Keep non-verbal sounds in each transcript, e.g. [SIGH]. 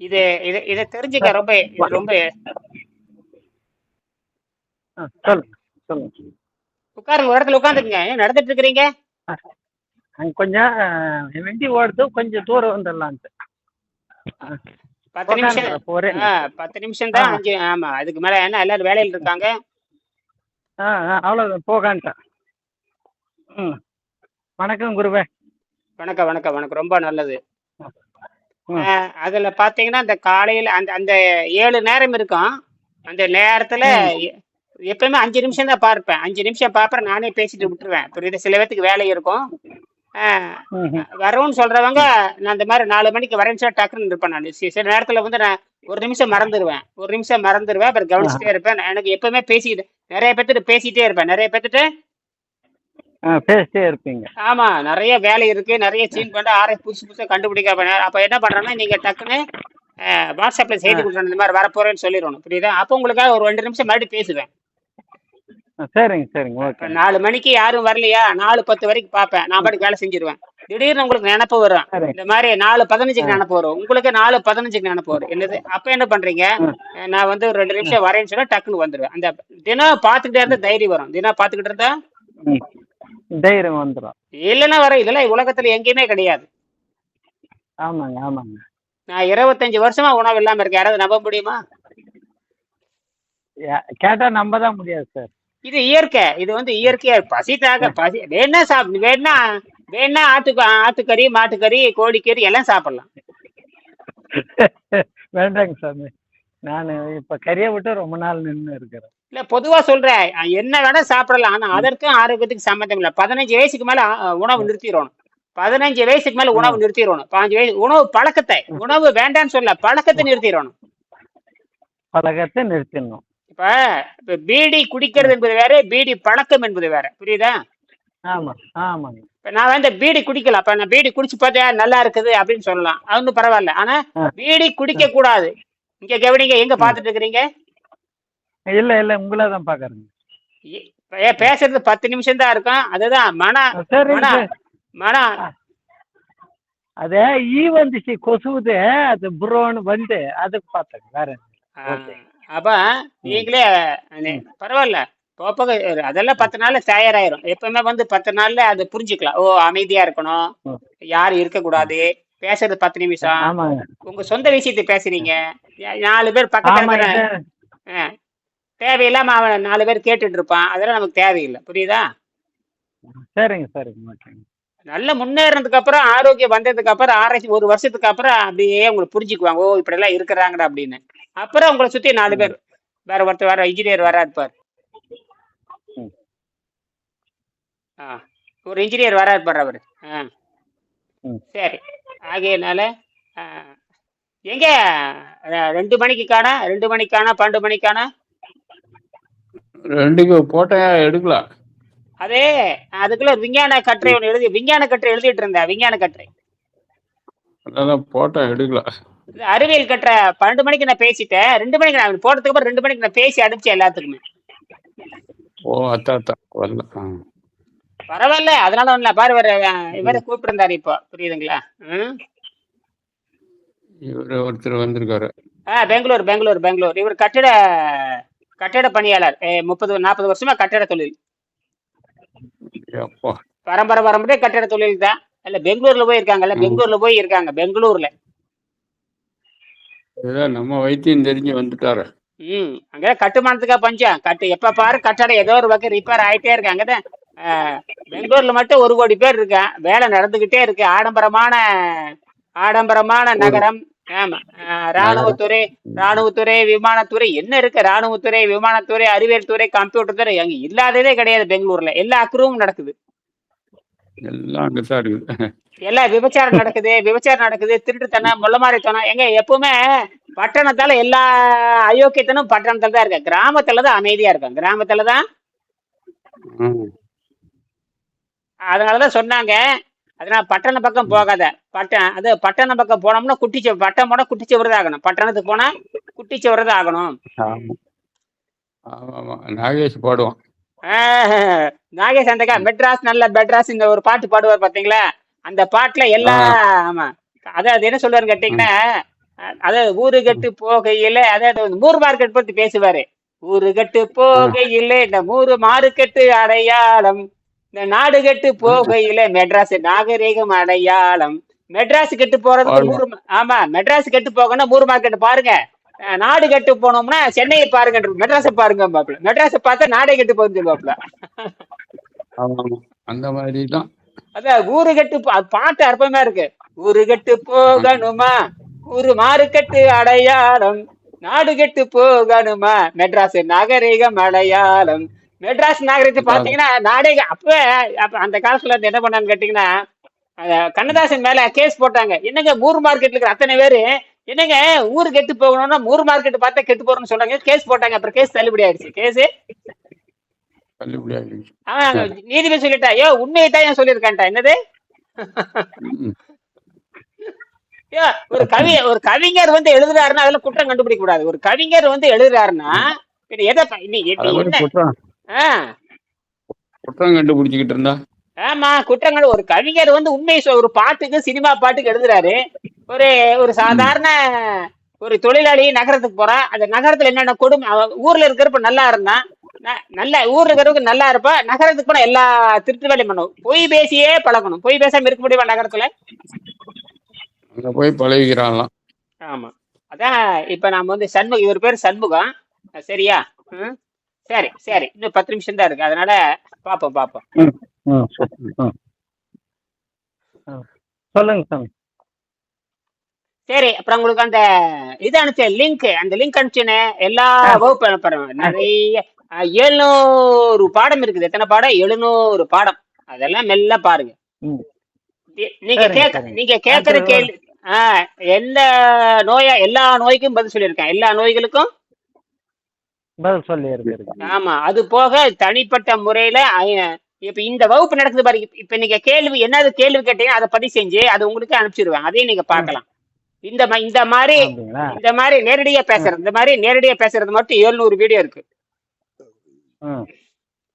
இது இது இதை தெரிஞ்சுக்க ரொம்ப இது ரொம்ப ஆ, சொல்லுங்க சொல்லுங்க. உட்காருங்க ஒரு இடத்துல உட்காந்துக்குங்க. ஏன் நடந்துட்டு இருக்கிறீங்க? அங்க கொஞ்சம் வண்டி ஓடுது கொஞ்சம் தூரம் வந்துடலான்ட்டு. ஆ, பத்து நிமிஷம் போறேன். ஆ பத்து நிமிஷம் தான். அஞ்சு ஆமா அதுக்கு மேல என்ன எல்லாரும் வேலையில் இருக்காங்க? ஆ ஆ, அவ்வளோதான் போகான்ட்டேன் ம். வணக்கம் குருவே. வணக்கம் வணக்கம் வணக்கம் ரொம்ப நல்லது. அதுல பாத்தீங்கன்னா அந்த காலையில அந்த அந்த ஏழு நேரம் இருக்கும். அந்த நேரத்துல எப்பயுமே அஞ்சு நிமிஷம் தான் பார்ப்பேன். அஞ்சு நிமிஷம் பார்ப்பேன் நானே பேசிட்டு விட்டுருவேன். புரியுது? சில பேத்துக்கு வேலை இருக்கும். வரவுன்னு சொல்றவங்க நான் இந்த மாதிரி நாலு மணிக்கு வரேன்னு சொல்லி டக்குன்னு இருப்பேன் நான். சில நேரத்துல வந்து நான் ஒரு நிமிஷம் மறந்துடுவேன் ஒரு நிமிஷம் மறந்துடுவேன் அப்புறம் கவனிச்சுட்டே இருப்பேன். நான் எனக்கு எப்பவுமே பேசிக்கிட்டு நிறைய பேர்த்துட்டு பேசிட்டே இருப்பேன். நிறைய பேர்த்துட்டு பேசிட்டே இருப்பீங்க. ஆமா நிறைய வேலை இருக்கு நிறைய சீன் பண்ண ஆரை புதுசு புதுசா கண்டுபிடிக்க அப்ப என்ன பண்றேன்னா நீங்க டக்குன்னு வாட்ஸ்அப்ல செய்தி கொடுக்கணும் இந்த மாதிரி வரப்போறேன்னு சொல்லிடணும் புரியுதா? அப்போ உங்களுக்காக ஒரு ரெண்டு நிமிஷம் மறுபடியும் பேசுவேன். சரிங்க சரிங்க ஓகே. நாலு மணிக்கு யாரும் வரலையா? நாலு பத்து வரைக்கும் பார்ப்பேன். நான் பாட்டுக்கு வேலை செஞ்சிருவேன். திடீர்னு உங்களுக்கு நினப்பு வரும். இந்த மாதிரி நாலு பதினஞ்சுக்கு நினப்பு வரும். உங்களுக்கு நாலு பதினஞ்சுக்கு நினப்பு வரும். என்னது? அப்ப என்ன பண்றீங்க? நான் வந்து ஒரு ரெண்டு நிமிஷம் வரேன்னு சொன்னா டக்குன்னு வந்துடுவேன் அந்த தினம் பார்த்துக்கிட்டே இருந்தா தைரியம் வரும். தினம் பார்த்துக்கிட்டு இருந்தா? தைரியம் வந்துடும் இல்லைன்னா வர இதெல்லாம் உலகத்துல எங்கேயுமே கிடையாது. ஆமாங்க ஆமாங்க. நான் இருபத்தஞ்சு வருஷமா உணவு இல்லாம இருக்கேன். யாராவது நம்ப முடியுமா? கேட்டா நம்ப தான் முடியாது சார் இது இயற்கை. இது வந்து இயற்கையா பசி தாக பசி வேணா சாப்பிடு வேணா வேணா ஆட்டு ஆட்டுக்கறி மாட்டுக்கறி கோழிக்கறி எல்லாம் சாப்பிடலாம். [LAUGHS] வேண்டாங்க சாமி. நான் இப்ப கறியை விட்டு ரொம்ப நாள் நின்று இருக்கிறேன். இல்ல பொதுவா சொல்றேன். என்ன வேணா சாப்பிடலாம். ஆனா அதற்கும் ஆரோக்கியத்துக்கு சம்மந்தம் இல்ல. பதினஞ்சு வயசுக்கு மேல உணவு நிறுத்திடணும். பதினஞ்சு வயசுக்கு மேல உணவு நிறுத்திடணும். பாஞ்சு வயசு உணவு பழக்கத்தை. உணவு வேண்டாம்னு சொல்ல பழக்கத்தை நிறுத்திடணும். பழக்கத்தை நிறுத்திடணும். இப்ப இப்ப பீடி குடிக்கிறது என்பது வேற பீடி பழக்கம் என்பது வேற. புரியுதா? ஆமா ஆமாங்க. இப்ப நான் வந்து பீடி குடிக்கல. அப்ப நான் பீடி குடிச்சு பார்த்தா நல்லா இருக்குது அப்படின்னு சொல்லலாம். அது ஒன்றும் பரவாயில்ல. ஆனா. பீடி குடிக்க கூடாது இங்க கவனிங்க எங்க பாத்துட்டு இருக்கிறீங்க? இல்ல இல்ல உங்களை தான் பாக்குறேங்க பே- பேசுறது பத்து நிமிஷம் தான் இருக்கும். அதுதான் மன மன மன. அதே ஈ வந்துச்சு கொசுவுது அது புரோன்னு வந்து அதுக்கு பார்த்தேங்க வேற. அப்ப நீங்களே பரவாயில்ல. போக அதெல்லாம் பத்து நாள்ல தயாராயிரும். எப்பவுமே வந்து பத்து நாள்ல அது புரிஞ்சுக்கலாம். ஓ அமைதியா இருக்கணும். யாரும் இருக்கக்கூடாது? பேசுறது பத்து நிமிஷம். உங்க சொந்த விஷயத்தை பேசுறீங்க. நாலு பேர் பக்கத்துல தேவையில்லாம அவன் நாலு பேர் கேட்டுட்டு இருப்பான். அதெல்லாம் நமக்கு தேவையில்லை. புரியுதா? சரிங்க சரிங்க ஓகேங்க. நல்ல முன்னேறினதுக்கு அப்புறம் ஆரோக்கியம் வந்ததுக்கு அப்புறம் ஆராய்ச்சி ஒரு வருஷத்துக்கு அப்புறம் அப்படியே உங்களுக்கு புரிஞ்சுக்குவாங்க. ஓ இப்படி எல்லாம் இருக்கிறாங்கடா அப்படின்னு. அப்புறம் உங்களை சுத்தி நாலு பேர். வேற ஒருத்தர் வேற இன்ஜினியர் வராது பார். ம். ஆ ஒரு இன்ஜினியர் வராது பார் அவரு. ஆ. சரி. ஆகையனால எங்க? ரெண்டு மணிக்கு காணா ரெண்டு மணிக்கானா பன்னெண்டு மணிக்கானா? ரெண்டுக்கு போட்டேன் எடுக்கல. அதே அதுக்குள்ள விஞ்ஞான கட்டுரை ஒன்று எழுதி விஞ்ஞான கட்டுரை எழுதிட்டு இருந்தேன் விஞ்ஞான கட்டுரை. அதான் போட்டேன் எடுக்கல. இது அறிவியல் கட்டுரை பன்னெண்டு மணிக்கு நான் பேசிட்டேன். ரெண்டு மணிக்கு நான் போட்டதுக்கு அப்புறம் ரெண்டு மணிக்கு நான் பேசி அனுப்பிச்சேன் எல்லாத்துக்குமே. ஓ அத்தா அத்தா வரல. பரவாயில்ல அதனால ஒண்ணுல பாரு அஹ், இவரை கூப்பிட்டுருந்தாரு இப்போ. புரியுதுங்களா? இவரு ஒருத்தர் வந்திருக்காரு. ஆ பெங்களூர் பெங்களூர் பெங்களூர். இவர் கட்டிட கட்டிட பணியாளர். முப்பது நாற்பது வருஷமா கட்டிட தொழில். பரம்பரை பரம்பரை கட்டிட தொழில் தான். இல்ல பெங்களூர்ல போய் இருக்காங்கல்ல. பெங்களூர்ல போய் இருக்காங்க பெங்களூர்ல நம்ம வைத்தியம் தெரிஞ்சு வந்துட்டாரு. ம் அங்க கட்டுமானத்துக்கா பஞ்சம். கட்டு எப்ப பாரு கட்டடம் ஏதோ ஒரு பக்கம் ரிப்பேர் ஆயிட்டே இருக்கு. அங்கதான் பெங்களூர்ல மட்டும் ஒரு கோடி பேர் இருக்கான். வேலை நடந்துகிட்டே இருக்கு. ஆடம்பரமான ஆடம்பரமான நகரம். ஆமா. ராணுவத்துறை ராணுவத்துறை விமானத்துறை என்ன இருக்கு? ராணுவத்துறை விமானத்துறை அறிவியல் துறை கம்ப்யூட்டர் துறை அங்க இல்லாததே கிடையாது பெங்களூர்ல. எல்லா அக்ரூவும் நடக்குது. எல்லாம் எல்லாம் விபச்சாரம் நடக்குது. விபச்சாரம் நடக்குது. திருட்டுத்தனம் முள்ளமாரித்தனம். எங்க எப்பவுமே பட்டணத்தால எல்லா அயோக்கியத்தனும் பட்டணத்துல தான் இருக்கு கிராமத்துல தான் அமைதியா இருக்கும் கிராமத்துல தான். அதனாலதான் சொன்னாங்க. அதனால பட்டண பக்கம் போகாத. பட்டம் அது பட்டணம் பக்கம் போனோம்னா குட்டிச்ச பட்டம் போனா குட்டிச்சவரது ஆகணும். பட்டணத்துக்கு போனா குட்டிச்சவரது ஆகணும். நாகேஷ் பாடுவான். நாகேஷ் அந்தக்கா மெட்ராஸ் நல்ல மெட்ராஸ் இந்த ஒரு பாட்டு பாடுவார் பாத்தீங்களா? அந்த பாட்டுல எல்லா ஆமா. அதாவது என்ன சொல்லுவாரு கேட்டீங்கன்னா அதாவது ஊரு கட்டு போகையில அதாவது மூர் மார்க்கெட் பத்தி பேசுவாரு. ஊரு கட்டு போகையில இந்த மூரு மார்க்கெட்டு அடையாளம் இந்த நாடு கட்டு போகையில மெட்ராஸ் நாகரீகம் அடையாளம். மெட்ராஸ் கெட்டு போறதுக்கு ஆமா. மூரு ஆமா மெட்ராஸ் கெட்டு போகணும்னா மூர் மார்க்கெட் பாருங்க. நாடு கெட்டு போனோம்னா சென்னையை பாருங்க மெட்ராஸை பாருங்க பாப்புல மெட்ராஸை பார்த்தா நாடே கெட்டு போகுது பாப்புல அந்த மாதிரி தான் அதான் ஊரு கட்டு பாட்டு அற்புதமா இருக்கு. ஊரு கட்டு போகணுமா? ஊரு மாறுகட்டு அடையாளம். நாடு கெட்டு போகணுமா? மெட்ராஸ் நாகரிகம் அடையாளம். மெட்ராஸ் நாகரிகத்தை பாத்தீங்கன்னா நாடே அப்ப அப்ப அந்த காலத்துல இருந்து என்ன பண்ணான்னு கேட்டீங்கன்னா கண்ணதாசன் மேல கேஸ் போட்டாங்க. என்னங்க மூர் மார்க்கெட்ல இருக்கிற அத்தனை பேரு? என்னங்க ஊரு கெட்டு போகணும்னா மூர் மார்க்கெட் பார்த்தா கெட்டு போறோம்னு சொன்னாங்க. கேஸ் போட்டாங்க. அப்புறம் கேஸ் தள்ளுபடி ஆயிடுச்சு. கேஸ் நீதிபதி சொல்லிட்டா ஐயோ உண்மையை தான் ஏன் சொல்லியிருக்கான்டா? என்னது. ஐயோ, ஒரு கவி ஒரு கவிஞர் வந்து எழுதுறாருன்னா அதுல குற்றம் கண்டுபிடிக்க கூடாது. ஒரு கவிஞர் வந்து எழுதுறாருன்னா எதை குற்றம் கண்டுபிடிச்சிக்கிட்டு இருந்தா? ஆமா குற்றங்கள். ஒரு கவிஞர் வந்து உண்மை ஒரு பாட்டுக்கு சினிமா பாட்டுக்கு எழுதுறாரு. ஒரு ஒரு சாதாரண ஒரு தொழிலாளி நகரத்துக்கு போறான் அந்த நகரத்துல என்னென்ன கொடுமை ஊர்ல இருக்கிறப்ப நல்லா இருந்தான் நல்ல ஊர்ல இருக்கிறவங்க நல்லா இருப்பா. நகரத்துக்கு போனா எல்லா திருட்டு வேலையும் பண்ணும் பொய் பேசியே பழகணும். பொய் பேசாம இருக்க முடியுமா நகரத்துல? அங்க போய் பழகிக்கிறாங்களாம். ஆமா. அதான் இப்ப நாம வந்து சண்முகம் இவர் பேர் சண்முகம் சரியா? சரி சரி. இன்னும் பத்து நிமிஷம் தான் இருக்கு. அதனால பாப்போம் பாப்போம். சொல்லுங்க சாமி. சரி அப்புறம் உங்களுக்கு அந்த இது அனுப்பிச்சேன் லிங்க் அந்த லிங்க் அனுப்பிச்சேனே எல்லா வகுப்பு அனுப்புறேன். நிறைய எழுநூறு பாடம் இருக்குது. எத்தனை பாடம்? எழுநூறு பாடம். அதெல்லாம் மெல்ல பாருங்க. நீங்க கேட்க. நீங்க கேட்கற கேள்வி ஆஹ் எந்த நோயா எல்லா நோய்க்கும் பதில் சொல்லியிருக்கேன். எல்லா நோய்களுக்கும் பதில் சொல்லி ஆமா அது போக தனிப்பட்ட முறையில இப்ப இந்த வகுப்பு நடக்குது பாருங்க இப்ப நீங்க கேள்வி என்னது கேள்வி கேட்டீங்க அதை பதிவு செஞ்சு அது உங்களுக்கு அனுப்பிச்சிருவேன். அதையும் நீங்க பார்க்கலாம். இந்த இந்த மாதிரி இந்த மாதிரி நேரடியா பேசுறது இந்த மாதிரி நேரடியா பேசுறது மட்டும் 700 வீடியோ இருக்கு.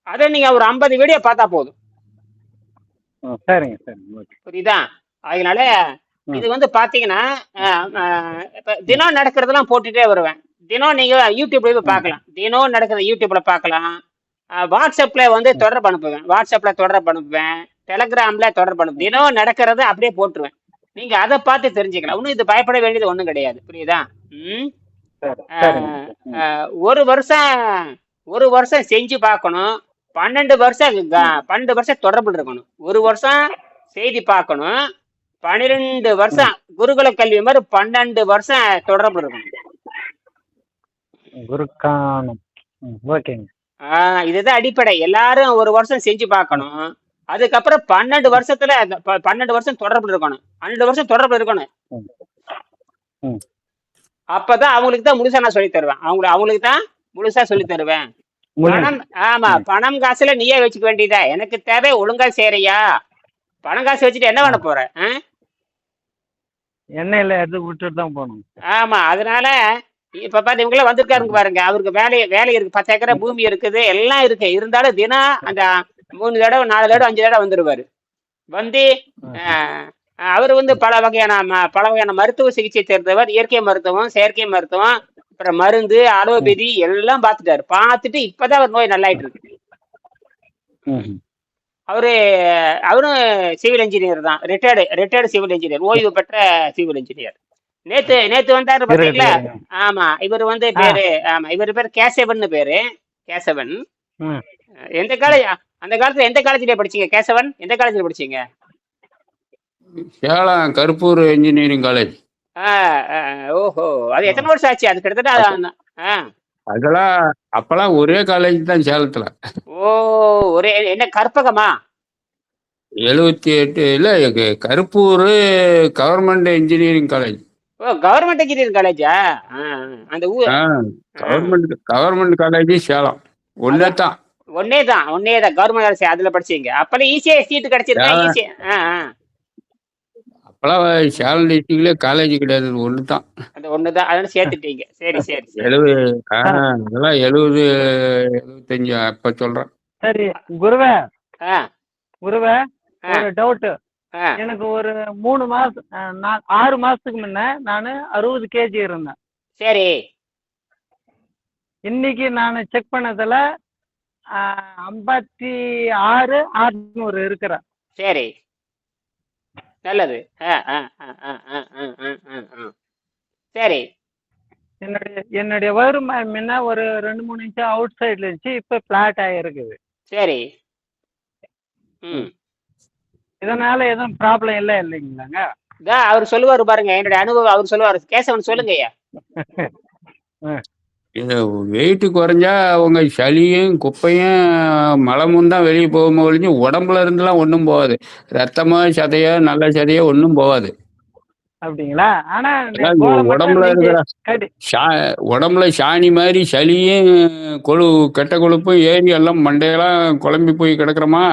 அதை நீங்க ஒரு 50 வீடியோ பார்த்தா போதும். சரிங்க சரிங்க. புரியுதா? அதனால. இது வந்து பாத்தீங்கன்னா தினம் நடக்கிறதெல்லாம் போட்டுட்டே வருவேன். தினம் நீங்க யூடியூப்ல போய் பார்க்கலாம். தினம் நடக்கிறத யூடியூப்ல பார்க்கலாம். வாட்ஸ்அப்ல வந்து தொடர்பு அனுப்புவேன். வாட்ஸ்அப்ல தொடர்பு அனுப்புவேன். டெலகிராம்ல தொடர்பு அனுப்புவேன். தினம் நடக்கிறத அப்படியே போட்டுருவேன். நீங்க அதை பார்த்து தெரிஞ்சுக்கலாம். ஒன்றும் இது பயப்பட வேண்டியது ஒன்றும் கிடையாது. புரியுதா? ம்? ஒரு வருஷம் ஒரு வருஷம் செஞ்சு பார்க்கணும். பன்னெண்டு வருஷம் பன்னெண்டு வருஷம் தொடர்பு இருக்கணும். ஒரு வருஷம் செய்தி பார்க்கணும். பன்னிரெண்டு வருஷம் குருகுல கல்வி மாதிரி பன்னெண்டு வருஷம் தொடர்பு இருக்கணும். குருக்கானம் ம் ஓகேங்க. ஆஹ் இதுதான் அடிப்படை. எல்லாரும் ஒரு வருஷம் செஞ்சு பார்க்கணும். அதுக்கப்புறம் பன்னெண்டு வருஷத்துல அந்த ப- பன்னெண்டு வருஷம் தொடர்பு இருக்கணும். பன்னெண்டு வருஷம் தொடர்பு இருக்கணும். ம். ம். அப்பதான் அவங்களுக்கு தான் முழுசா நான் சொல்லி தருவேன். அவங்க அவங்களுக்கு தான் முழுசா சொல்லி தருவேன். முடியும் பணம் ஆமா பணம் காசுல நீயே வச்சுக்க வேண்டியதா? எனக்கு தேவை ஒழுங்கா சேரையா? பணம் காசு வச்சுட்டு என்ன பண்ண போற? ஆ? எண்ணெயில எடுத்து விட்டுட்டு தான் போகணும். ஆமா அதனால இப்ப பாத்து இவங்க வந்திருக்காருங்க பாருங்க. அவருக்கு வேலை வேலை இருக்கு. பத்து ஏக்கரை பூமி இருக்குது. எல்லாம் இருக்கு. இருந்தாலும் தினம் அந்த மூணு தடவை நாலு தடவை அஞ்சு தடவை வந்துருவாரு. வந்து அவர் வந்து பல வகையான பல வகையான மருத்துவ சிகிச்சை தெரிந்தவர். இயற்கை மருத்துவம் செயற்கை மருத்துவம் அப்புறம் மருந்து அலோபதி எல்லாம் பார்த்துட்டாரு. பார்த்துட்டு இப்பதான் அவர் நோய் நல்லாயிட்டு இருக்கு. அவரு அவரும் சிவில் இன்ஜினியர் தான். Retired retired civil engineer. ஓய்வு பெற்ற சிவில் இன்ஜினியர். நேத்து நேத்து வந்தாரு பாத்தீங்களா. ஆமா இவர் வந்து பேரு ஆமா இவர் பேர் கேசவன் பேரு கேசவன். எந்த காலேஜ் அந்த காலத்துல எந்த காலேஜ்ல படிச்சீங்க கேசவன்? எந்த காலேஜ்ல படிச்சீங்க? சேலம் கருப்பூர் இன்ஜினியரிங் காலேஜ் ஓஹோ அது எத்தனை வருஷம் ஆச்சு? அது கிட்டத்தட்ட. அதெல்லாம் அப்பெல்லாம் ஒரே காலேஜ் தான் சேலத்துல. ஓ ஒரே என்ன கற்பகமா? எழுபத்தி எட்டுல Karuppur government engineering college government engineering காலேஜா அந்த ஊர் கவர்மெண்ட் கவர்மெண்ட் காலேஜ் சேலம். ஒன்னே தான். ஒன்னே தான் ஒன்னே தான். கவர்மெண்ட் அதுல படிச்சீங்க. அப்பெல்லாம் ஈஸியா சீட்டு கிடைச்சிருக்கா? ஆ. ஈஸியா ஆ, ஆ. அப்பெல்லாம் சேலம் டிஸ்ட்ரிக்ட்ல காலேஜ் கிடையாது. ஒன்று தான். அந்த ஒண்ணுதான் அதனால சேர்த்துட்டீங்க. சரி சரி எழுபது அதெல்லாம் எழுபது எழுபத்தஞ்சு அப்ப சொல்றேன். சரி குருவே. ஆ. குருவே. ஒரு டவுட் ஆ எனக்கு ஒரு மூணு மாசம் ஆறு மாசத்துக்கு முன்ன நானு அறுபது கேஜி இருந்தேன். சரி. இன்னைக்கு நான் செக் பண்ணதுல ஐம்பத்தி ஆறு ஆறுநூறு இருக்கிற சரி. நல்லது. சரி. என்னுடைய என்னுடைய வயிறு முன்ன ஒரு ரெண்டு மூணு இன்ச்சு அவுட் சைடுல இருந்துச்சு இப்ப பிளாட் ஆயிருக்குது சரி. ம். இதனால எதுவும் ப்ராப்ளம் இல்லை இல்லைங்களாங்க? இதான் அவர் சொல்லுவார் பாருங்க என்னுடைய அனுபவம் அவர் சொல்லுவார். கேசவன் சொல்லுங்க ஐயா. இது வெயிட் குறைஞ்சா அவங்க சளியும் குப்பையும் மலமும் தான் வெளியே போகும் ஒழிஞ்சு உடம்புல இருந்துலாம் ஒன்றும் போகாது. ரத்தமோ சதையோ நல்ல சதையோ ஒன்றும் போகாது. அப்படிங்களா? ஆனா உடம்புல இருக்கிற உடம்புல சாணி மாதிரி சளியும் கொழு கெட்ட கொழுப்பும் ஏறி எல்லாம் மண்டையெல்லாம் குழம்பி போய் கிடக்குறோமா.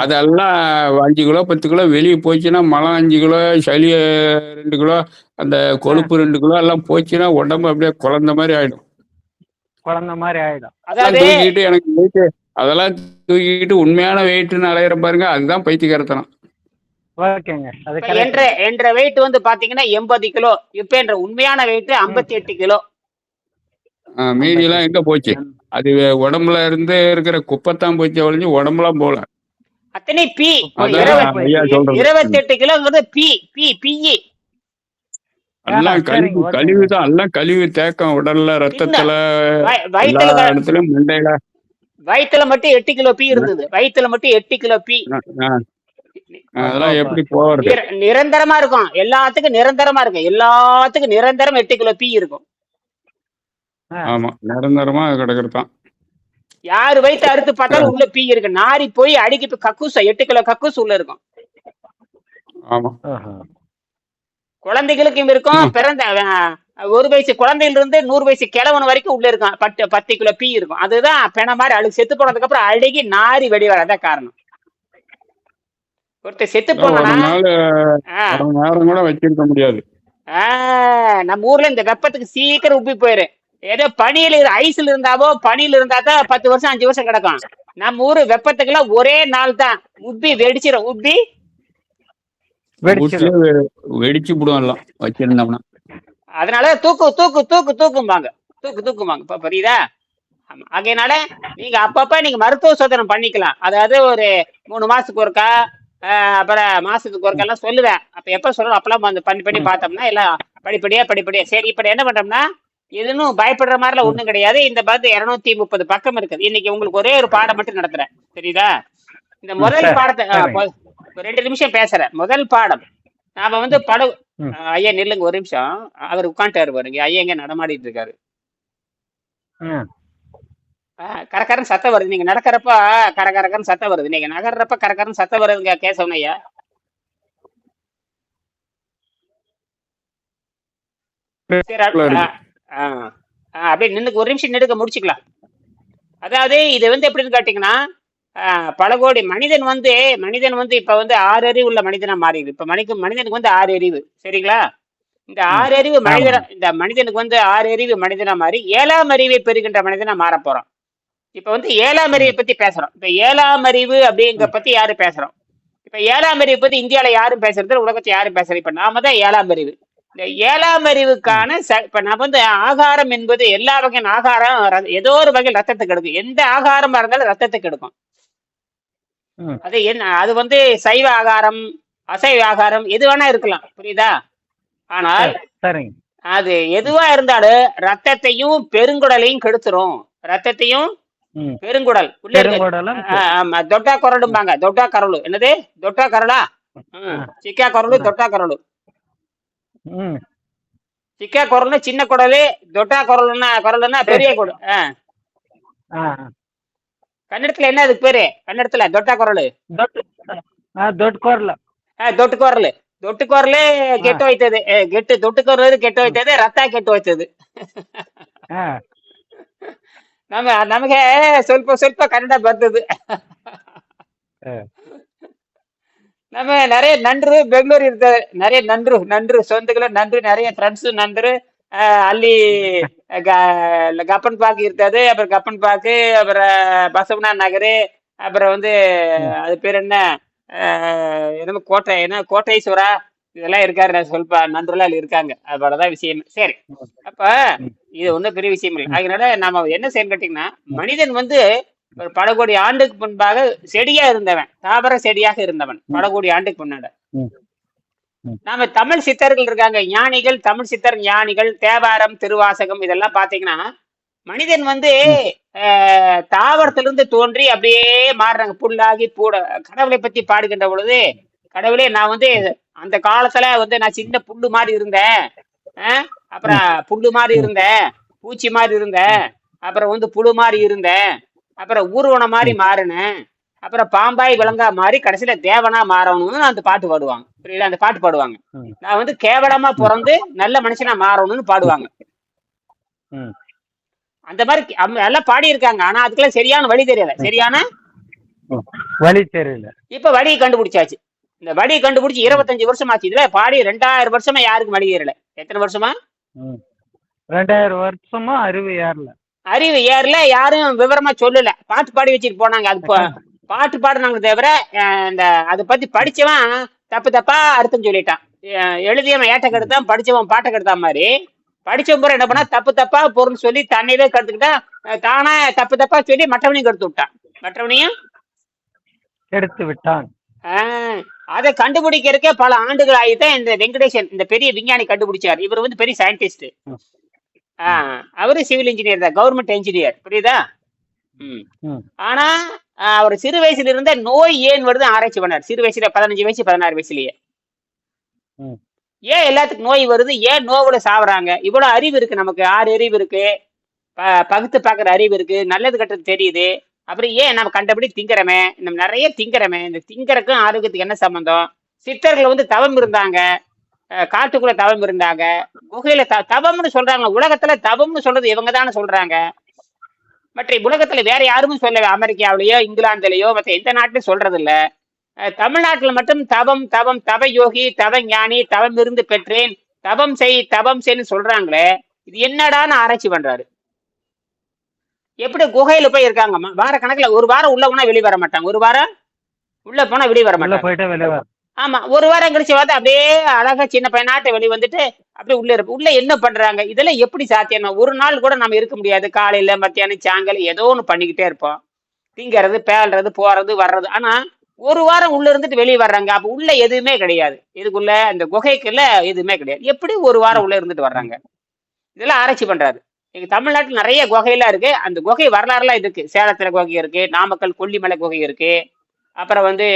அதெல்லாம் அஞ்சு கிலோ பத்து கிலோ வெளியே போச்சுன்னா மலம் அஞ்சு கிலோ சளி ரெண்டு கிலோ அந்த கொழுப்பு ரெண்டு கிலோ எல்லாம் போச்சுன்னா உடம்பு அப்படியே குழந்த மாதிரி ஆயிடும். குழந்த மாதிரி ஆயிடும். தூக்கிட்டு எனக்கு வெயிட் அதெல்லாம் தூக்கிட்டு உண்மையான வெயிட்னு அலையிற பாருங்க அதுதான் correct. என்ற என்ற வெயிட் வந்து பாத்தீங்கன்னா எண்பது கிலோ இப்ப என்ற உண்மையான வெயிட் ஐம்பத்தி எட்டு கிலோ. ஆ, மீதியெல்லாம் எங்க போச்சு? அது உடம்புல இருந்து இருக்கிற குப்பைத்தான் போச்சு ஒழிஞ்சு உடம்புலாம் போல அத்தனை பி இருபத்தி எட்டு கிலோங்கிறது பி பி பிஇ எல்லாம் கழிவு. கழிவு தான். எல்லாம் கழிவு தேக்கம் உடல்ல ரத்தத்துல இடத்துலயும் மண்டையில. வயிற்றுல மட்டும் எட்டு கிலோ பி இருந்தது. வயிற்றுல மட்டும் எட்டு கிலோ பி அதெல்லாம் எப்படி போறது? நிரந்தரமா இருக்கும். எல்லாத்துக்கும் நிரந்தரமா இருக்கும். எல்லாத்துக்கும் நிரந்தரம் எட்டு கிலோ பி இருக்கும். ஆமா நிரந்தரமா கிடக்குறதான் யாரு வயிற்று அறுத்து பார்த்தாலும் உள்ள பி இருக்கு. நாரி போய் அடிக்கி போய் கக்கூஸ் எட்டு கிலோ கக்கூஸ் உள்ள இருக்கும். குழந்தைகளுக்கும் இருக்கும். பிறந்த ஒரு வயசு குழந்தையில இருந்து நூறு வயசு கிழவன் வரைக்கும் உள்ள இருக்கும். பத்து பத்து கிலோ பி இருக்கும். அதுதான் பெண மாதிரி அழுகு. செத்து போனதுக்கு அப்புறம் அழுகி நாரி வெடி வராதான் காரணம். ஒருத்தர் செத்து போனா நேரம் கூட வச்சிருக்க முடியாது. நம்ம ஊர்ல இந்த வெப்பத்துக்கு சீக்கிரம் உப்பி போயிரு. ஏதோ பனியில ஐஸ்ல இருந்தாவோ பனியில இருந்தா தான் பத்து வருஷம் அஞ்சு வருஷம் கிடக்கும். நம்ம ஊரு வெப்பத்துக்குலாம் ஒரே நாள் தான் உப்பி வெடிச்சிரும். உப்பி வெடிச்சிடும் வெ- வெடிச்சு விடுவோம் வச்சிருந்தோம்னா. அதனால தூக்கு தூக்கு தூக்கு தூக்கும்பாங்க. தூக்கு தூக்கும்பாங்க. இப்ப புரியுதா? ஆகையினால நீங்க அப்பப்ப நீங்க மருத்துவ சோதனை பண்ணிக்கலாம். அதாவது ஒரு மூணு மாசத்துக்கு ஒருக்கா அப்புறம் மாசத்துக்கு ஒருக்கா எல்லாம் சொல்லுவேன். அப்ப எப்ப சொல்லணும்? அப்பெல்லாம் வந்து பண்ணி பண்ணி பார்த்தோம்னா எல்லாம் படிப்படியா படிப்படியா. சரி இப்ப என்ன பண்றோம்னா எதுவும் பயப்படுற மாதிரிலாம் ஒண்ணும் கிடையாது. இந்த பந்து இருநூத்தி முப்பது பக்கம் இருக்குது இன்னைக்கு உங்களுக்கு ஒரே ஒரு பாடம் மட்டும் நடத்துறேன். தெரியுதா? இந்த முதல் பாடத்தை ரெண்டு நிமிஷம் பேசுறேன். முதல் பாடம். நாம வந்து படம் ஐயா நில்லுங்க ஒரு நிமிஷம். அவர் உட்காந்துட்டாரு பாருங்க. ஐயா எங்க நடமாடிட்டு இருக்காரு? கரகரன்னு சத்தம் வருது. நீங்க நடக்கிறப்ப கரகரகன்னு சத்தம் வருது. நீங்க நகர்றப்ப கரகரன்னு சத்தம் வருதுங்க. கேசவன் ஐயா. சரி ஆ, ஆ, அப்படியே நின்னுக்கு ஒரு நிமிஷம் நின்னுக்க முடிச்சுக்கலாம். அதாவது இது வந்து எப்படின்னு கேட்டீங்கன்னா ஆ, பல கோடி மனிதன் வந்து மனிதன் வந்து இப்ப வந்து ஆறு அறிவு உள்ள மனிதனா மாறிடுது. இப்ப மனித மனிதனுக்கு வந்து ஆறு அறிவு சரிங்களா? இந்த ஆறு அறிவு மனிதன இந்த மனிதனுக்கு வந்து ஆறு அறிவு மனிதனா மாறி ஏழாம் அறிவை பெறுகின்ற மனிதனா மாற போறோம். இப்ப வந்து ஏழாம் அறிவை பத்தி பேசுறோம். இப்ப ஏழாம் அறிவு அப்படிங்கிற பத்தி யாரு பேசுறோம்? இப்ப ஏழாம் அறிவு பத்தி இந்தியால யாரும் பேசுறது உலகத்தை யாரும் பேசுறது இப்ப நாம தான் ஏழாம் அறிவு. இந்த ஏழாம் அறிவுக்கான ச- இப்ப நான் வந்து ஆகாரம் என்பது எல்லா வகையான ஆகாரம் ஏதோ ஒரு வகையில் ரத்தத்துக்கு எடுக்கும் எந்த ஆகாரமா இருந்தாலும் ரத்தத்துக்கு எடுக்கும் ம். அது என்ன அது வந்து சைவ ஆகாரம் அசைவ ஆகாரம் எது வேணா இருக்கலாம். புரியுதா? ஆனால் அது எதுவா இருந்தாலும் ரத்தத்தையும் பெருங்குடலையும் கெடுத்துரும். ரத்தத்தையும். பெருங்குடல். ஆமா தொட்டா குரலும்பாங்க தொட்டா கரலு என்னது? தொட்டா கரலா சிக்கா குரலு தொட்டா கரலு சிக்கா குரல்னா சின்ன குடலு தொட்டா குரல்னா குரல்னா பெரிய குடல் கன்னடத்துல என்ன அதுக்கு பேரு கன்னடத்துல தொட்டா குரல் ದೊಡ್ಡ ಕೊರ್ಲ ದೊಡ್ಡ ಕೊರ್ಲೆ ದೊಡ್ಡ ಕೊರ್ಲೆ ಕೆಟ್ಟ ಹೋಯ್ತದೆ ಗೆಟ್ಟು ದೊಡ್ಡ ಕೊರ್ಲದು ಕೆಟ್ಟ ಹೋಯ್ತದೆ ರಥ ಕೆಟ್ಟ ಹೋಯ್ತದೆ ನಮ ನಮಗೆ ಸ್ವಲ್ಪ ಸ್ವಲ್ಪ ಕನ್ನಡ ಬರ್ತದೆ நம்ம நிறைய நன்று பெங்களூர் இருந்த நிறைய நன்று நன்று ಸ್ವಂತಗಳ நன்று நிறைய ಫ್ರೆಂಡ್ಸ್ ನನ್ರು அள்ளி கப்பன் பாக்கு இருக்காது அப்புறம் கப்பன் பாக்கு அப்புறம் பசவனா நகரு அப்புறம் வந்து அது பேர் என்ன? என்ன கோட்டை என்ன கோட்டைஸ்வரா இதெல்லாம் இருக்காரு நான் சொல்பா நண்பர்களால் இருக்காங்க. அதோடதான் விஷயம். சரி. அப்ப இது ஒன்றும் பெரிய விஷயம் இல்லை. அதனால நம்ம என்ன செய்யணும் கேட்டீங்கன்னா மனிதன் வந்து ஒரு பல கோடி ஆண்டுக்கு முன்பாக செடியா இருந்தவன் தாவர செடியாக இருந்தவன் பல கோடி ஆண்டுக்கு முன்னாடி. நாம தமிழ் சித்தர்கள் இருக்காங்க ஞானிகள் தமிழ் சித்தர் ஞானிகள் தேவாரம் திருவாசகம் இதெல்லாம் பாத்தீங்கன்னா மனிதன் வந்து தாவரத்திலிருந்து தோன்றி அப்படியே மாறுறாங்க. புல்லாகி பூட கடவுளை பத்தி பாடுகின்ற பொழுது கடவுளே நான் வந்து அந்த காலத்துல வந்து நான் சின்ன புல்லு மாதிரி இருந்தேன். அப்புறம் புல்லு மாதிரி இருந்தேன் பூச்சி மாதிரி இருந்தேன் அப்புறம் வந்து புழு மாதிரி இருந்தேன். அப்புறம் ஊர்வன மாதிரி மாறினேன் அப்புறம் பாம்பாய் விலங்கா மாறி கடைசியில தேவனா மாறணும்னு அந்த பாட்டு பாடுவாங்க. புரியல அந்த பாட்டு பாடுவாங்க. நான் வந்து கேவலமா பிறந்து நல்ல மனுஷனா மாறணும்னு பாடுவாங்க. அந்த மாதிரி எல்லாம் பாடியிருக்காங்க. ஆனா அதுக்கெல்லாம் சரியான வழி தெரியல. சரியான. வழி தெரியல. இப்ப வழியை கண்டுபிடிச்சாச்சு. இந்த வழியை கண்டுபிடிச்சு இருபத்தஞ்சு வருஷம் ஆச்சு இதுல பாடி ரெண்டாயிரம் வருஷமா யாருக்கும் வழி தெரியல எத்தனை வருஷமா. ரெண்டாயிரம் வருஷமா அறிவு ஏறல. அறிவு ஏறல யாரும் விவரமா சொல்லல. பாட்டு பாடி வச்சுட்டு போனாங்க. அது பாட்டு பாடுனாங்க தவிர இந்த அதை பத்தி படிச்சவன் தப்பு தப்பா அர்த்தம் சொல்லிட்டான். எழுதியவன் ஏட்ட கெடுத்தான் படிச்சவன் பாட்டை கெடுத்தான் மாதிரி. படிச்சவன் பூரா என்ன பண்ணா தப்பு தப்பா பொருள் சொல்லி தன்னையிலே கருத்துக்கிட்டா அஹ், தானா தப்பு தப்பா சொல்லி மற்றவனையும் கருத்து விட்டான். மற்றவனையும்? எடுத்து விட்டான். அதை கண்டுபிடிக்கிறதுக்கே பல ஆண்டுகள் ஆகிதான் இந்த வெங்கடேசன் இந்த பெரிய விஞ்ஞானி கண்டுபிடிச்சார். இவர் வந்து பெரிய சயின்டிஸ்ட். அவரு சிவில் இன்ஜினியர் தான் கவர்மெண்ட் இன்ஜினியர் புரியுதா. ஆனா அவர் சிறு வயசுல இருந்த நோய் ஏன் வருது ஆராய்ச்சி பண்ணார். சிறு வயசுல பதினஞ்சு வயசு பதினாறு வயசுலயே. ஏன் எல்லாத்துக்கும் நோய் வருது? ஏன் நோவோட சாவறாங்க? இவ்வளவு அறிவு இருக்கு நமக்கு. ஆறு அறிவு இருக்கு. பகுத்து பார்க்குற அறிவு இருக்கு. நல்லது கெட்டது தெரியுது. அப்புறம் ஏன் நம்ம கண்டபடி திங்கிறமே? நம்ம நிறைய திங்கிறமே. இந்த திங்கறக்கும் ஆரோக்கியத்துக்கு என்ன சம்பந்தம்? சித்தர்கள் வந்து தவம் இருந்தாங்க. காட்டுக்குள்ள தவம் இருந்தாங்க. குகையில த தவம்னு சொல்றாங்க. உலகத்துல தவம்னு சொல்றது இவங்க தானே சொல்றாங்க. மற்ற உலகத்துல வேற யாருமே சொல்லல. அமெரிக்காவிலயோ இங்கிலாந்துலயோ மற்ற எந்த நாட்டிலும் சொல்றது இல்ல தமிழ்நாட்டுல மட்டும் தவம் தவம் தவ யோகி தவ ஞானி தவம் இருந்து பெற்றேன். தவம் செய் தவம் செய்ன்னு சொல்றாங்களே. இது என்னடான்னு ஆராய்ச்சி பண்றாரு? எப்படி குகையில போய் இருக்காங்க? ம- வார கணக்குல ஒரு வாரம் உள்ள போனா வெளியே வர மாட்டாங்க. ஒரு வாரம் உள்ள போனா வெளியே வர மாட்டாங்க. ஆமா ஒரு வாரம் கழிச்சு வந்து அப்படியே அழகா சின்ன பையனாட்ட வெளியே வந்துட்டு அப்படியே உள்ள இருப்ப உள்ள என்ன பண்றாங்க? இதெல்லாம் எப்படி சாத்தியம்? ஒரு நாள் கூட நம்ம இருக்க முடியாது. காலையில மத்தியானம் சாயங்காலம் ஏதோ ஒண்ணு பண்ணிக்கிட்டே இருப்போம். திங்கிறது பேல்றது போறது வர்றது. ஆனா ஒரு வாரம் உள்ள இருந்துட்டு வெளியே வர்றாங்க. அப்ப உள்ள எதுவுமே கிடையாது. இதுக்குள்ள அந்த குகைக்குள்ள எதுவுமே கிடையாது. எப்படி ஒரு வாரம் உள்ள இருந்துட்டு வர்றாங்க? இதெல்லாம் ஆராய்ச்சி பண்றாரு. எங்க தமிழ்நாட்டுல நிறைய குகையெல்லாம் இருக்கு. அந்த குகை வரலாறுலாம் இருக்கு சேலத்துல குகை இருக்கு நாமக்கல் கொல்லிமலை குகை இருக்கு. அப்புறம் வந்து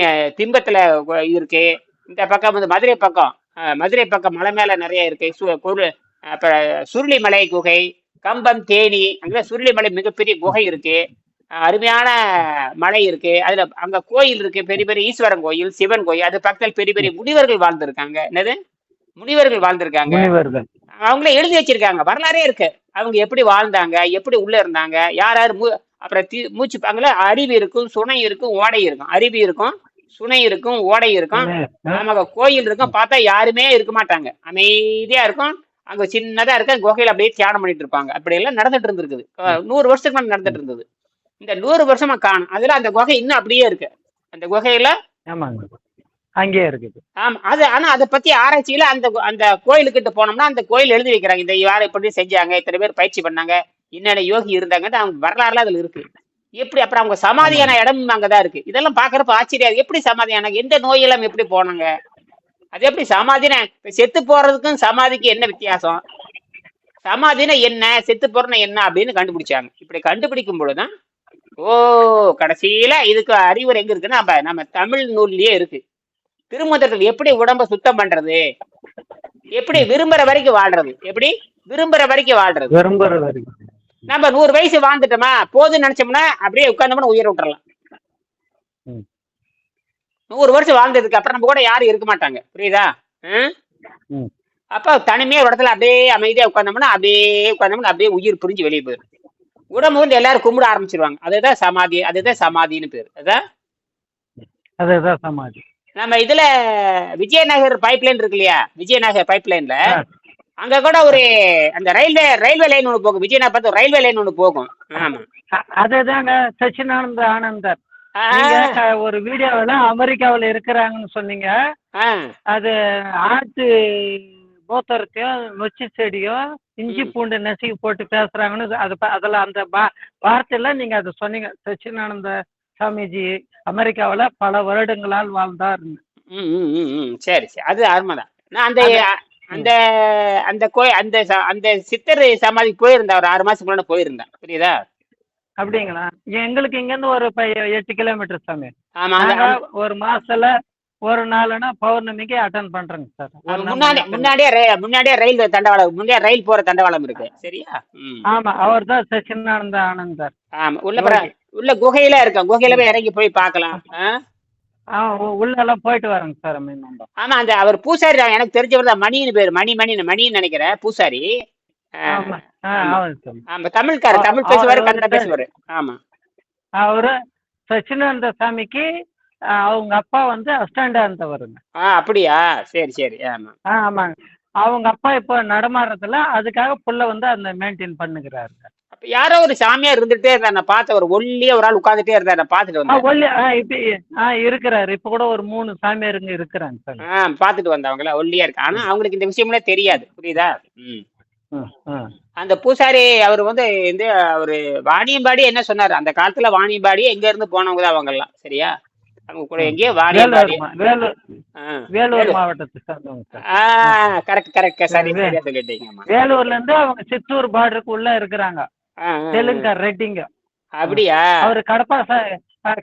திம்பத்துல இருக்கு. இந்த பக்கம் வந்து மதுரை பக்கம். மதுரை பக்கம் மலை மேல நிறைய இருக்கு. சு- குரு அப்புறம் சுருளிமலை குகை கம்பம் தேனி அங்க சுருளிமலை மிகப்பெரிய குகை இருக்கு. அருமையான மலை இருக்கு. அதுல அங்க கோயில் இருக்கு. பெரிய பெரிய ஈஸ்வரன் கோயில் சிவன் கோயில் அது பக்கத்தில் பெரிய பெரிய முனிவர்கள் வாழ்ந்திருக்காங்க. என்னது? முனிவர்கள் வாழ்ந்திருக்காங்க. அவங்களே எழுதி வச்சிருக்காங்க. வரலாறே இருக்கு. அவங்க எப்படி வாழ்ந்தாங்க எப்படி உள்ள இருந்தாங்க யார் யார் அப்புறம் தி மூச்சுப்பாங்கள அருவி இருக்கும் சுனை இருக்கும் ஓடை இருக்கும். அருவி இருக்கும் சுனை இருக்கும் ஓடை இருக்கும். நமக்கு கோயில் இருக்கும் பார்த்தா யாருமே இருக்க மாட்டாங்க. அமைதியா இருக்கும். அங்க சின்னதா இருக்க குகையில அப்படியே தியானம் பண்ணிட்டு இருப்பாங்க. அப்படி எல்லாம் நடந்துட்டு இருந்திருக்குது. நூறு வருஷத்துக்கு முன்னாடி நடந்துட்டு இருந்தது. இந்த நூறு வருஷமா காணும். அதுல அந்த குகை இன்னும் அப்படியே இருக்கு. அந்த குகையில அங்கேயே இருக்குது. ஆமா. அது ஆனா அதை பத்தி ஆராய்ச்சியில அந்த அந்த கோயிலுக்கிட்ட போனோம்னா அந்த கோயில் எழுதி வைக்கிறாங்க. இந்த யாரை இப்படி செஞ்சாங்க இத்தனை பேர் பயிற்சி பண்ணாங்க என்னென்ன யோகி இருந்தாங்கன்னு அவங்க வரலாறுல அதுல இருக்கு. எப்படி அப்புறம் அவங்க சமாதியான இடமும் அங்கதான் இருக்கு. இதெல்லாம் பாக்குறப்ப ஆச்சரியம். எப்படி சமாதியான? எந்த நோயெல்லாம் எப்படி போனாங்க? அது எப்படி சமாதினா? செத்து போறதுக்கும் சமாதிக்கு என்ன வித்தியாசம்? சமாதினா என்ன? செத்து போறனா என்ன அப்படின்னு கண்டுபிடிச்சாங்க. இப்படி கண்டுபிடிக்கும் பொழுதுதான் ஓ கடைசியில இதுக்கு அறிவுரை எங்க இருக்குன்னா நம்ம நம்ம தமிழ் நூல்லயே இருக்கு. திருமுதர்கள் எப்படி உடம்ப சுத்தம் பண்றது? எப்படி விரும்புற வரைக்கும் வாழ்றது? எப்படி? விரும்புற வரைக்கும் வாழ்றது? விரும்புற வரைக்கும். நம்ம நூறு வயசு வாழ்ந்துட்டோமா போதும்னு நினைச்சோம்னா அப்படியே உட்கார்ந்தோம்னா உயிரை விட்டுறலாம். நூறு வருஷம் வாழ்ந்ததுக்கு அப்புறம் நம்ம கூட யாரும் இருக்க மாட்டாங்க. புரியுதா. அப்ப தனிமையா ஒரு இடத்துல அப்படியே அமைதியா உட்கார்ந்தோம்னா அப்படியே உட்கார்ந்தோம்னா அப்படியே உயிர் புரிஞ்சு வெளியே போயிடும். உடம்பு வந்து எல்லாரும் கும்பிட ஆரம்பிச்சிருவாங்க. அதுதான் சமாதி அதுதான் சமாதின்னு பேர். அதான் அதுதான் சமாதி. நம்ம இதுல விஜயநகர் பைப்லைன் இருக்கு இல்லையா? விஜயநகர் பைப்லைன்ல ஆ. அங்க கூட ஒரு அந்த ரயில்வே ரயில்வே லைன் ஒன்று போகும். விஜயநகர் பார்த்து ரயில்வே லைன் ஒன்று போகும். ஆமா. அதுதாங்க சச்சினானந்த ஆனந்தர். ஒரு வீடியோவில் அமெரிக்காவில் இருக்கிறாங்கன்னு சொன்னீங்க. அது ஆட்டு போத்தரத்தையும் நொச்சி செடியும் இஞ்சி. பூண்டு நசுக்கி போட்டு பேசுறாங்கன்னு அது அதுல அந்த வார்த்தையில நீங்க அதை சொன்னீங்க. சச்சினானந்த சாமிஜி அமெரிக்காவில் பல வருடங்களால் வாழ்ந்தார். சரி சரி. அது அருமைதான். நான் அந்த அந்த அந்த கோயில் அந்த அந்த சித்தர் சமாதிக்கு போயிருந்தேன் ஒரு ஆறு மாசத்துக்கு முன்னாடி போயிருந்தேன் புரியுதா? அப்படிங்களா? எங்களுக்கு இங்கேருந்து ஒரு ப- எட்டு கிலோமீட்டர் சாமி. ஒரு மாசத்துல ஒரு நாளுனா பௌர்ணமிக்கு அட்டன் பண்றேங்க சார். ஒரு முன்னாடி. முன்னாடியே முன்னாடியே ரயில் தண்டவாளம் முன்னாடியே ரயில் போற தண்டவாளம் இருக்கு. சரியா. ஆமா அவர் தான் சச்சினானந்த ஆனந்தர் ஆமா உள்ள உள்ள குகையில இருக்கும் குகையில போய் இறங்கி போய் பார்க்கலாம். ஆ? ஆ உ- உள்ள எல்லாம் போயிட்டு வரேங்க சார் மீண்டும் ஆமா அந்த அவர் பூசாரி தான். எனக்கு தெரிஞ்சவர் தான். மணின்னு பேரு. மணி மணின்னு மணின்னு நினைக்கிறேன் பூசாரி. ஆமா. ஆ ஆமாங்க சார் ஆமா தமிழ்காரர். தமிழ் பேசுவாரு பேசுவாரு. ஆமா. அவரு சச்சினானந்த சாமிக்கு அவங்க அப்பா வந்து அஸ்டாண்டா இருந்தவருங்க. ஆ அப்படியா? சரி சரி. ஆமா. ஆ ஆமாங்க. அவங்க அப்பா இப்போ நடமாடுறதுல அதுக்காக புள்ள வந்து அந்த மெயின்டைன் பண்ணுகிறாரு அப்ப யாரோ ஒரு சாமியார் இருந்துட்டே இருந்தா நான் பார்த்த ஒரு ஒல்லியா ஒரு ஆள் உட்காந்துட்டே இருந்தா நான் பார்த்துட்டு வந்தேன். ஒல்லி ஆ இப்ப ஆ இருக்கிறாரு. இப்ப கூட ஒரு மூணு சாமியாருங்க இருக்கிறாங்க சார். ஆ பார்த்துட்டு வந்தவங்கள ஒல்லியா இருக்கு. ஆனா அவங்களுக்கு இந்த விஷயம்லாம் தெரியாது. புரியுதா. அந்த பூசாரி அவர் வந்து இந்த அவரு வாணியம்பாடி என்ன சொன்னாரு? அந்த காலத்துல வாணியம்பாடி எங்க இருந்து போனவங்க தான் அவங்க எல்லாம் சரியா? அவங்க கூட எங்கேயோ வாணியம்பாடி வேலூர் மாவட்டத்தை சார்ந்தவங்க கரெக்ட் கரெக்ட் சரி சரியா சொல்லிட்டீங்கம்மா வேலூர்ல இருந்து அவங்க சித்தூர் பார்டருக்கு உள்ள இருக்கிறாங்க. தெலுங்கர் ரெட்டிங்க. அப்படியா? அவர் கடப்பா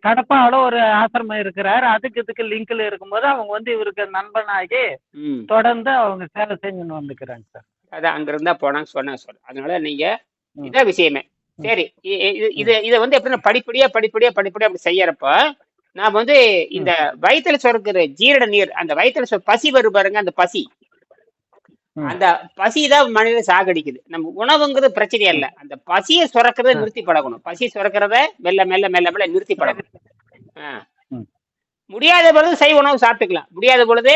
கடப்பாவில் ஒரு ஆசிரமம் இருக்கிறார். அதுக்கு இதுக்கு லிங்க்ல இருக்கும்போது அவங்க வந்து இவருக்கு நண்பனாகி தொடர்ந்து அவங்க சேவை செஞ்சுன்னு வந்துக்கிறாங்க சார். அதான் அங்க இருந்தா போனான்னு சொன்ன சொல்ல. அதனால நீங்க. இதான் விஷயமே. சரி இது இது வந்து எப்படின்னா படிப்படியா படிப்படியா படிப்படியா அப்படி செய்யறப்ப நான் வந்து இந்த வயிற்றுல சுரக்கிற ஜீரண நீர் அந்த வயிற்றுல சுர பசி வரும் பாருங்க அந்த பசி. அந்த பசி தான் மனிதனை சாகடிக்குது. நம்ம உணவுங்கிறது பிரச்சனை இல்ல அந்த பசியை சுரக்கிறத நிறுத்தி பழகணும். பசி சுரக்கிறத மெல்ல மெல்ல மெல்ல மெல்ல நிறுத்தி பழகணும். முடியாத பொழுது சைவ உணவு சாப்பிட்டுக்கலாம். முடியாத பொழுது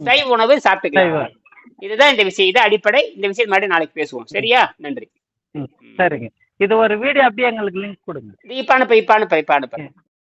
சைவ உணவு சாப்பிட்டுக்கலாம். இதுதான் இந்த விஷயம். இது அடிப்படை. இந்த விஷயம் மாதிரி நாளைக்கு பேசுவோம். சரியா? நன்றி. சரிங்க. இது ஒரு வீடியோ அப்படியே எங்களுக்கு லிங்க் கொடுங்க. இப்ப அனுப்ப இப்ப அனுப்ப இப்ப அனுப்ப.